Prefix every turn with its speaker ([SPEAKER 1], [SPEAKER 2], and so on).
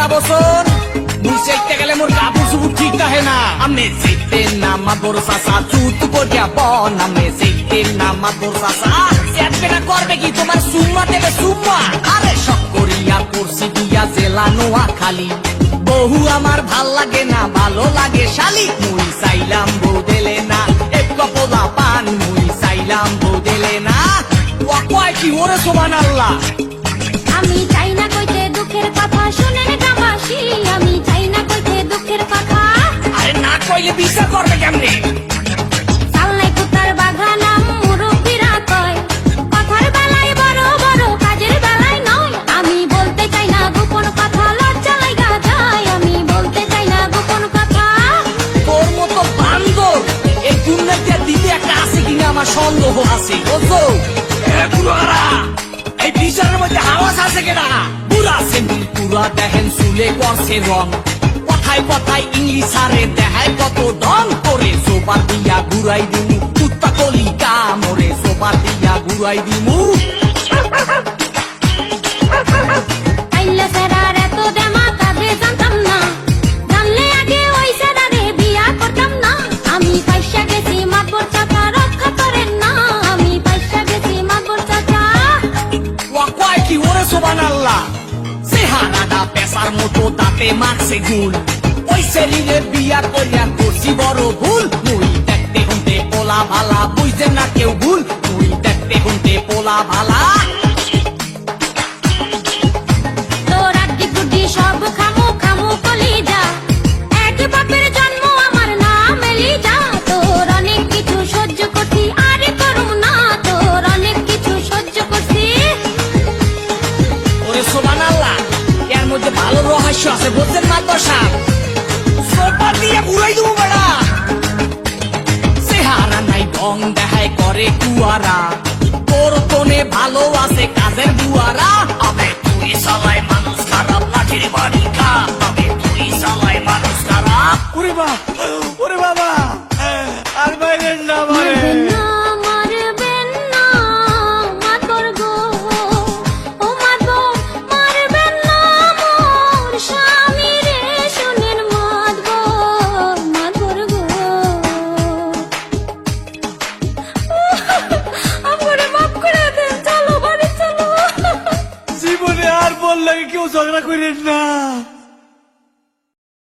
[SPEAKER 1] কথা বসন মুই চাইতে গেলে মোর কাপড় চুপুর ঠিক থাকে না। আমি চাইতে না মাদর চাচা, চুত করিয়া বন। আমি চাইতে না মাদর চাচা। চেতবে না করবে কি তোমার সুম্মা দেবে সুম্মা? আরে শখ করিয়া করছি দিয়া জেলা নোয়া খালি বহু আমার ভালো লাগে না, ভালো লাগে শালি। মুই চাইলাম বউ দিলে না, এক কপলা পান। মুই চাইলাম বউ দিলে না। ও কয় কি ওরে সোমান আল্লাহ।
[SPEAKER 2] আমি চাই শুনেন গ্রামবাসী আমি চাই না কইতে দুঃখের কথা।
[SPEAKER 1] আরে না কইলে বিচার করবে কেমনে? আমার সন্দেহ আছে। বুঝছ এই বিচারের মধ্যে আওয়াজ আছে কেনা? পুরা সেন্ডিল পুরা দেখেন চুলে করছে রং। কথায় কথায় ইংলিশ আরে দেখায় কত দম করে। সোপার দিয়া ঘুরাই দিমু কুত্তা কলি কামরে সোপার দিয়া ঘুরাই দিমু। সোবান আল্লাহ। চেহারাটা পেশার মতো দাঁতে মারছে গুল ওই শরীরে বিয়া করিয়া করছি বড় ভুল। তুই দেখতে হুনতে পোলা ভালা বুঝতে না কেউ ভুল। তুই দেখতে হুনতে পোলা ভালা রহস্য আছে বুঝছেন মাত্র সাপ? সোপা দিয়ে ঘুরাই দেবো বেড়া। চেহারা নাই, ঢং দেখায় করে কুয়ারা। তোর কোনে ভালো আছে কাজের দুয়ারা? আবে লাগে কেউ ঝগড়া করেন না।